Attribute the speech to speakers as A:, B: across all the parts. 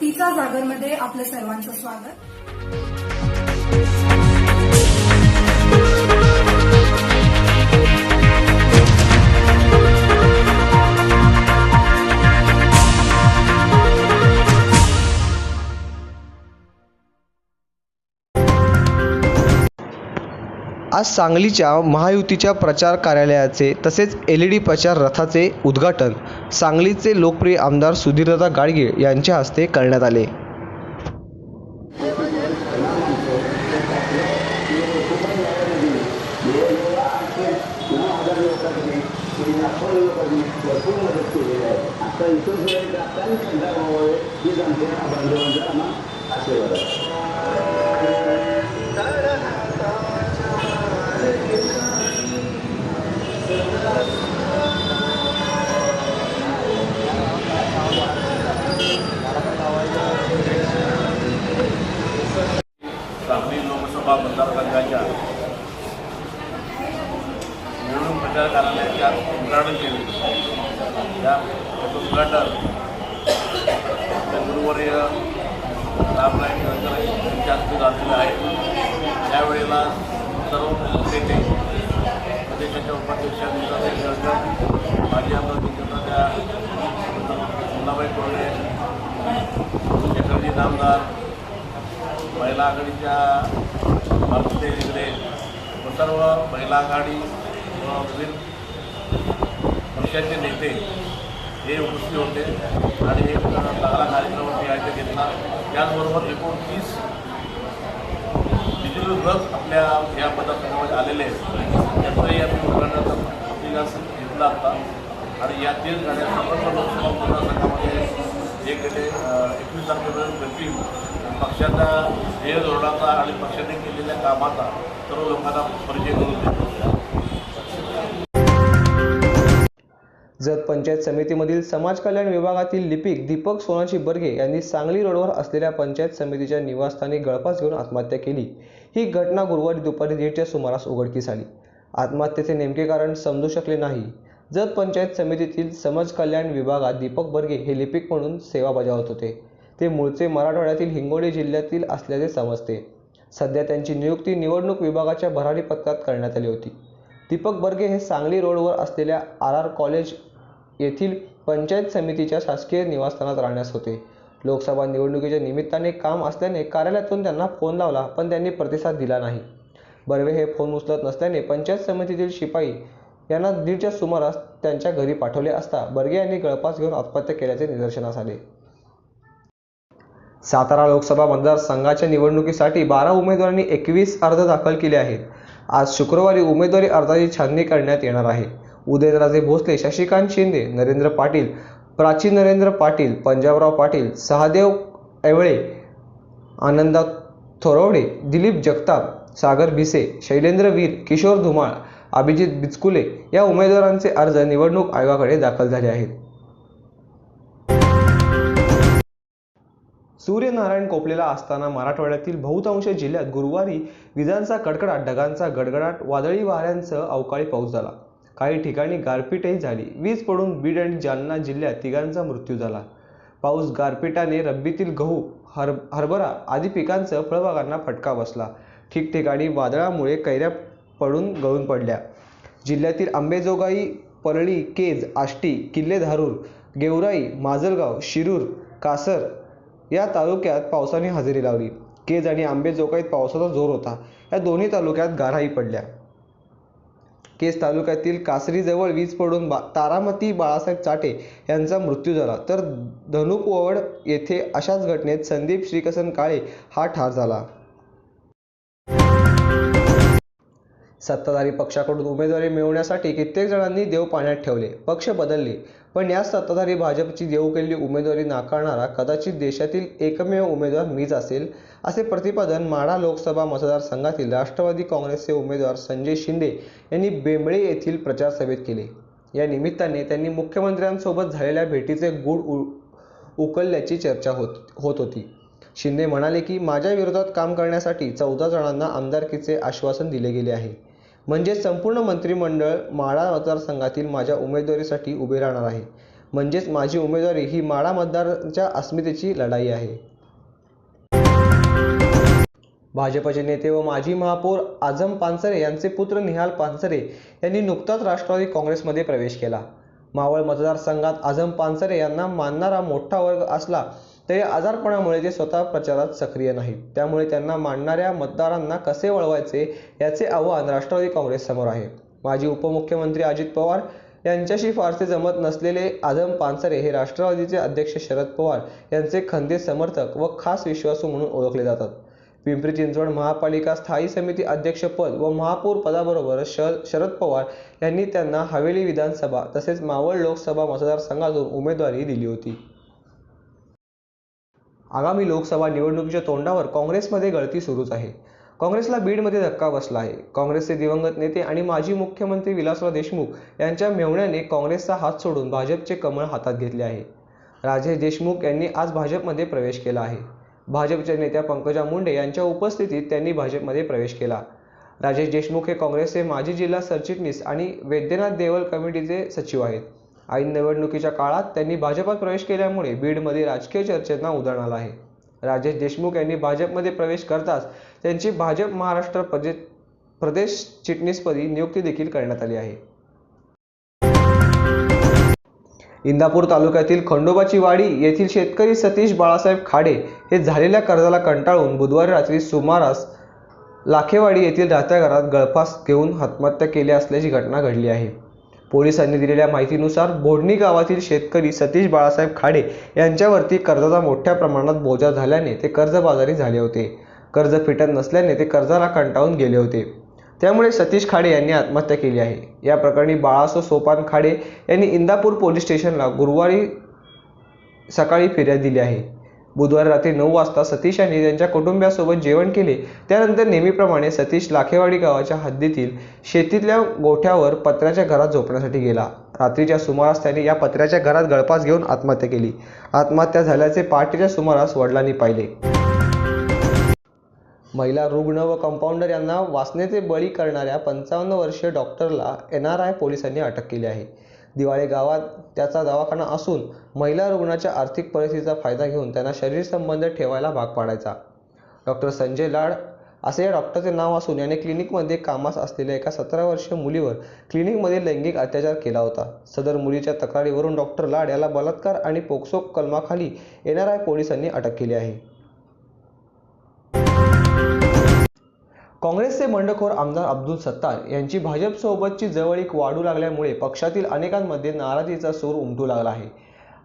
A: तिचा जागरमध्ये आपलं सर्वांचं स्वागत.
B: आज सांगलीच्या महायुतीच्या प्रचार कार्यालयाचे तसेच एल ई डी प्रचार रथाचे उद्घाटन सांगलीचे लोकप्रिय आमदार सुधीरदादा गाडगे यांच्या हस्ते करण्यात आले.
C: सांगली लोकसभा मतदारसंघाच्या निवडणूक कार्यालयाचे आज उद्घाटन केले. त्या त्याचं उद्घाटन गुरुवर्य रामनाईक निरंजन यांच्या हस्ते झालेलं आहे. त्यावेळेला सर्व नेते प्रदेशाच्या उपाध्यक्ष नीताताई माजी आमदार त्या मुन्नाबाई कोरडे शेखरजी नामदार महिला आघाडीच्या भारतीय इकडे सर्व महिला आघाडी विविध पक्षाचे नेते हे उपस्थित होते आणि एक चांगला कार्यक्रम मी आयोजित घेतला त्याचबरोबर एकोणतीस डिजिटल रथ आपल्या या मतदारसंघामध्ये आलेले आहेत त्याचाही आम्ही उद्घाटनाचा प्रतिकास घेतला होता आणि या तीन गाड्या समग्र लोकसभा मतदारसंघामध्ये एक गेले एकवीस तारखेपर्यंत भेटतील पक्षाच्या ध्येय धोरणाचा आणि पक्षाने केलेल्या कामाचा सर्व लोकांना परिचय करून देतो
B: जत पंचायत समितीमधील समाज कल्याण विभागातील लिपिक दीपक सोनाची बर्गे यांनी सांगली रोडवर असलेल्या पंचायत समितीच्या निवासस्थानी गळफास घेऊन आत्महत्या केली. ही घटना गुरुवारी दुपारी दीडच्या सुमारास उघडकीस आली. आत्महत्येचे नेमके कारण समजू शकले नाही. जत पंचायत समितीतील समाज कल्याण विभागात दीपक बर्गे हे लिपिक म्हणून सेवा बजावत होते. ते मूळचे मराठवाड्यातील हिंगोली जिल्ह्यातील असल्याचे समजते. सध्या त्यांची नियुक्ती निवडणूक विभागाच्या भरारी पथकात करण्यात आली होती. दीपक बर्गे हे सांगली रोडवर असलेल्या आर आर कॉलेज येथील पंचायत समितीच्या शासकीय निवासस्थानात राहण्यास होते. लोकसभा निवडणुकीच्या निमित्ताने काम असल्याने कार्यालयातून त्यांना फोन लावला पण त्यांनी प्रतिसाद दिला नाही. बर्वे हे फोन उचलत नसल्याने पंचायत समितीतील शिपाई यांना दीडच्या सुमारास त्यांच्या घरी पाठवले असता बर्गे यांनी गळफास घेऊन आत्महत्या केल्याचे निदर्शनास आले. सातारा लोकसभा मतदारसंघाच्या निवडणुकीसाठी बारा उमेदवारांनी एकवीस अर्ज दाखल केले आहेत. आज शुक्रवारी उमेदवारी अर्जाची छाननी करण्यात येणार आहे. उदयनराजे भोसले शशिकांत शिंदे नरेंद्र पाटील प्राची नरेंद्र पाटील पंजाबराव पाटील सहादेव ऐवळे आनंदा थोरवडे दिलीप जगताप सागर भिसे शैलेंद्र वीर किशोर धुमाळ अभिजित बिचकुले या उमेदवारांचे अर्ज निवडणूक आयोगाकडे दाखल झाले आहेत. सूर्यनारायण कोपलेला असताना मराठवाड्यातील बहुतांश जिल्ह्यात गुरुवारी विजांचा कडकडाट ढगांचा गडगडाट वादळी वाऱ्यांसह अवकाळी पाऊस झाला. काही ठिकाणी गारपीटही झाली. वीज पडून बीड आणि जालना जिल्ह्यात तिघांचा मृत्यू झाला. पाऊस गारपीटाने रब्बीतील गहू हर हरभरा आदी पिकांसह फळबागांना फटका बसला. ठिकठिकाणी वादळामुळे कैऱ्या पडून गळून पडल्या. जिल्ह्यातील आंबेजोगाई परळी केज आष्टी किल्ले धारूर गेवराई माजलगाव शिरूर कासर या तालुक्यात पावसाने हजेरी लावली. केज आणि आंबेजोगाईत पावसाचा जोर होता. या दोन्ही तालुक्यात गाराही पडल्या. केज तालुक्यातील कासरीजवळ वीज पडून बा तारामती बाळासाहेब चाटे यांचा मृत्यू झाला. तर धनुकवड येथे अशाच घटनेत संदीप श्रीकसन काळे हा ठार झाला. सत्ताधारी पक्षाकडून उमेदवारी मिळवण्यासाठी कित्येक जणांनी देव पाण्यात ठेवले पक्ष बदलले. पण या सत्ताधारी भाजपची देऊ केलेली उमेदवारी नाकारणारा कदाचित देशातील एकमेव उमेदवार मीच असेल असे प्रतिपादन माढा लोकसभा मतदारसंघातील राष्ट्रवादी काँग्रेसचे उमेदवार संजय शिंदे यांनी बेंबळे येथील प्रचार सभेत केले. या निमित्ताने त्यांनी मुख्यमंत्र्यांसोबत झालेल्या भेटीचे गूढ उ उकलल्याची चर्चा होत होत होती. शिंदे म्हणाले की माझ्या विरोधात काम करण्यासाठी चौदा जणांना आमदारकीचे आश्वासन दिले गेले आहे. म्हणजे संपूर्ण मंत्रिमंडळ माळा मतदारसंघातील माझ्या उमेदवारीसाठी उभे राहणार आहे. म्हणजेच माझी उमेदवारी ही माळा मतदारांच्या अस्मितेची लढाई आहे. भाजपचे नेते व माजी महापौर आझम पानसरे यांचे पुत्र निहाल पानसरे यांनी नुकताच राष्ट्रवादी काँग्रेसमध्ये प्रवेश केला. मावळ मतदारसंघात आझम पानसरे यांना मानणारा मोठा वर्ग असला ते आजारपणामुळे ते स्वतः प्रचारात सक्रिय नाहीत. त्यामुळे त्यांना मांडणाऱ्या मतदारांना कसे वळवायचे याचे आव्हान राष्ट्रवादी काँग्रेससमोर आहे. माजी उपमुख्यमंत्री अजित पवार यांच्याशी फारसे जमत नसलेले आझम पानसरे हे राष्ट्रवादीचे अध्यक्ष शरद पवार यांचे खंदे समर्थक व खास विश्वासू म्हणून ओळखले जातात. पिंपरी चिंचवड महापालिका स्थायी समिती अध्यक्षपद व महापौर पदाबरोबर श शरद पवार यांनी त्यांना हवेली विधानसभा तसेच मावळ लोकसभा मतदारसंघातून उमेदवारी दिली होती. आगामी लोकसभा निवडणुकीच्या तोंडावर काँग्रेसमध्ये गळती सुरूच आहे. काँग्रेसला बीडमध्ये धक्का बसला आहे. काँग्रेसचे दिवंगत नेते आणि माजी मुख्यमंत्री विलासराव देशमुख यांच्या मेव्हण्याने काँग्रेसचा हात सोडून भाजपचे कमळ हातात घेतले आहे. राजेश देशमुख यांनी आज भाजपमध्ये प्रवेश केला आहे. भाजपच्या नेत्या पंकजा मुंडे यांच्या उपस्थितीत त्यांनी भाजपमध्ये प्रवेश केला. राजेश देशमुख हे काँग्रेसचे माजी जिल्हा सरचिटणीस आणि वैद्यनाथ देवल कमिटीचे सचिव आहेत. ऐन निवडणुकीच्या काळात त्यांनी भाजपात प्रवेश केल्यामुळे बीडमध्ये राजकीय चर्चेंना उधाण आलं आहे. राजेश देशमुख यांनी भाजपमध्ये प्रवेश करताच त्यांची भाजप महाराष्ट्र प्रदेश प्रदेश चिटणीसपदी नियुक्ती देखील करण्यात आली आहे. इंदापूर तालुक्यातील खंडोबाची वाडी येथील शेतकरी सतीश बाळासाहेब खाडे हे झालेल्या कर्जाला कंटाळून बुधवारी रात्री सुमारास लाखेवाडी येथील राहत्या घरात गळफास घेऊन आत्महत्या केली असल्याची घटना घडली आहे. पोलिसांनी दिलेल्या माहितीनुसार बोडणी गावातील शेतकरी सतीश बाळासाहेब खाडे यांच्यावरती कर्जाचा मोठ्या प्रमाणात बोजा झाल्याने ते कर्जबाजारी झाले होते. कर्ज फिटत नसल्याने ते कर्जाला कंटाळून गेले होते. त्यामुळे सतीश खाडे यांनी आत्महत्या केली आहे. या प्रकरणी बाळासो सोपान खाडे यांनी इंदापूर पोलीस स्टेशनला गुरुवारी सकाळी फिर्याद दिली आहे. बुधवारी रात्री नऊ वाजता सतीश यांनी त्यांच्या कुटुंबियासोबत जेवण केले. त्यानंतर नेहमीप्रमाणे सतीश लाखेवाडी गावाच्या हद्दीतील शेतीतल्या गोठ्यावर पत्र्याच्या घरात झोपण्यासाठी गेला. रात्रीच्या सुमारास त्याने या पत्र्याच्या घरात गळपास घेऊन आत्महत्या केली. आत्महत्या झाल्याचे पहाटेच्या सुमारास वडिलांनी पाहिले. महिला रुग्ण व कंपाऊंडर यांना वासनेचे बळी करणाऱ्या पंचावन्न वर्षीय डॉक्टरला एन आर आय पोलिसांनी अटक केली आहे. दिवाळे गावात त्याचा दवाखाना असून महिला रुग्णाच्या आर्थिक परिस्थितीचा फायदा घेऊन त्यांना शरीर संबंध ठेवायला भाग पाडायचा. डॉक्टर संजय लाड असे या डॉक्टरचे नाव असून याने क्लिनिकमध्ये कामास असलेल्या एका सतरा वर्षीय मुलीवर क्लिनिकमध्ये लैंगिक अत्याचार केला होता. सदर मुलीच्या तक्रारीवरून डॉक्टर लाड याला बलात्कार आणि पोक्सो कलमाखाली एन आर आय पोलिसांनी अटक केली आहे. काँग्रेसचे बंडखोर आमदार अब्दुल सत्तार यांची भाजपसोबतची जवळीक वाढू लागल्यामुळे पक्षातील अनेकांमध्ये नाराजीचा सूर उमटू लागला आहे.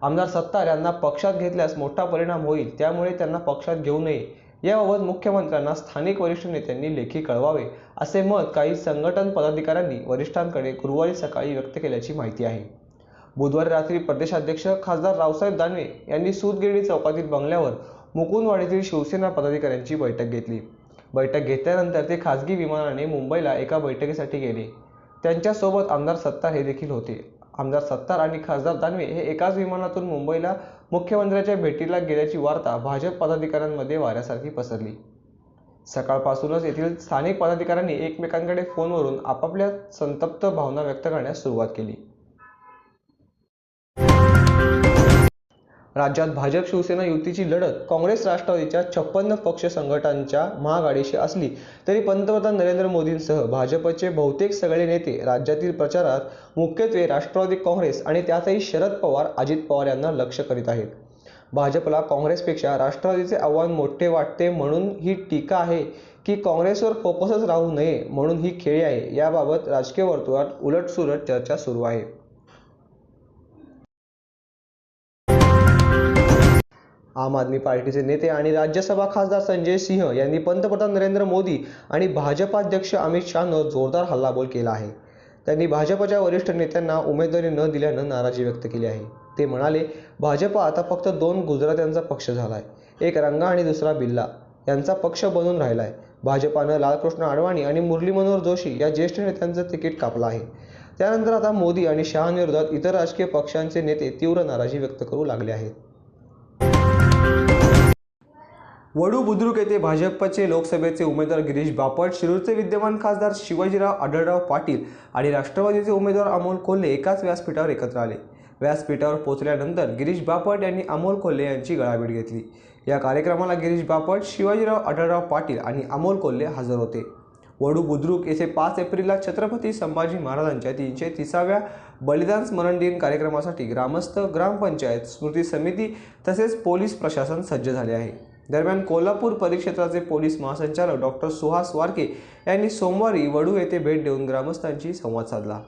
B: आमदार सत्तार यांना पक्षात घेतल्यास मोठा परिणाम होईल त्यामुळे त्यांना पक्षात घेऊ नये. याबाबत मुख्यमंत्र्यांना स्थानिक वरिष्ठ नेत्यांनी लेखी कळवावे असे मत काही संघटन पदाधिकाऱ्यांनी वरिष्ठांकडे गुरुवारी सकाळी व्यक्त केल्याची माहिती आहे. बुधवारी रात्री प्रदेशाध्यक्ष खासदार रावसाहेब दानवे यांनी सूतगिरणी चौकातील बंगल्यावर मुकुंदवाडीतील शिवसेना पदाधिकाऱ्यांची बैठक घेतली. बैठक घेतल्यानंतर ते खासगी विमानाने मुंबईला एका बैठकीसाठी गेले. त्यांच्यासोबत आमदार सत्तार हे देखील होते. आमदार सत्तार आणि खासदार दानवे हे एकाच विमानातून मुंबईला मुख्यमंत्र्यांच्या भेटीला गेल्याची वार्ता भाजप पदाधिकाऱ्यांमध्ये वाऱ्यासारखी पसरली. सकाळपासूनच येथील स्थानिक पदाधिकाऱ्यांनी एकमेकांकडे फोनवरून आपापल्या संतप्त भावना व्यक्त करण्यास सुरुवात केली. राज्यात भाजप शिवसेना युतीची लढत काँग्रेस राष्ट्रवादीच्या छप्पन्न पक्ष संघटनांच्या महाआघाडीशी असली तरी पंतप्रधान नरेंद्र मोदींसह भाजपचे बहुतेक सगळे नेते राज्यातील प्रचारात मुख्यत्वे राष्ट्रवादी काँग्रेस आणि त्यातही शरद पवार अजित पवार यांना लक्ष करीत आहेत. भाजपला काँग्रेसपेक्षा राष्ट्रवादीचे आव्हान मोठे वाटते म्हणून ही टीका आहे की काँग्रेसवर फोकसच राहू नये म्हणून ही खेळी आहे. याबाबत राजकीय वर्तुळात उलटसुलट चर्चा सुरू आहे. आम आदमी पार्टीचे नेते आणि राज्यसभा खासदार संजय सिंह यांनी पंतप्रधान नरेंद्र मोदी आणि भाजपाध्यक्ष अमित शहानं जोरदार हल्लाबोल केला आहे. त्यांनी भाजपच्या वरिष्ठ नेत्यांना उमेदवारी न दिल्यानं नाराजी व्यक्त केली आहे. ते म्हणाले भाजप आता फक्त दोन गुजरात्यांचा पक्ष झाला आहे एक रंगा आणि दुसरा बिल्ला. यांचा पक्ष बनून राहिला आहे भाजपानं लालकृष्ण अडवाणी आणि मुरली मनोहर जोशी या ज्येष्ठ नेत्यांचं तिकीट कापलं आहे. त्यानंतर आता मोदी आणि शहांविरोधात इतर राजकीय पक्षांचे नेते तीव्र नाराजी व्यक्त करू लागले आहेत. वडू बुद्रुक येथे भाजपचे लोकसभेचे उमेदवार गिरीश बापट शिरूरचे विद्यमान खासदार शिवाजीराव आढळराव पाटील आणि राष्ट्रवादीचे उमेदवार अमोल कोल्हे एकाच व्यासपीठावर एकत्र आले. व्यासपीठावर पोहोचल्यानंतर गिरीश बापट यांनी अमोल कोल्हे यांची गळाभेट घेतली. या कार्यक्रमाला गिरीश बापट शिवाजीराव आढळराव पाटील आणि अमोल कोल्हे हजर होते. वडू बुद्रुक येथे पाच एप्रिलला छत्रपती संभाजी महाराजांच्या तीनशे तिसाव्या बलिदान स्मरण दिन कार्यक्रमासाठी ग्रामस्थ ग्रामपंचायत स्मृती समिती तसेच पोलीस प्रशासन सज्ज झाले आहे. दरम्यान कोल्हापूर परिक्षेत्राचे पोलीस महासंचालक डॉक्टर सुहास वारके यांनी सोमवारी वडू येथे भेट देऊन ग्रामस्थांशी संवाद साधला.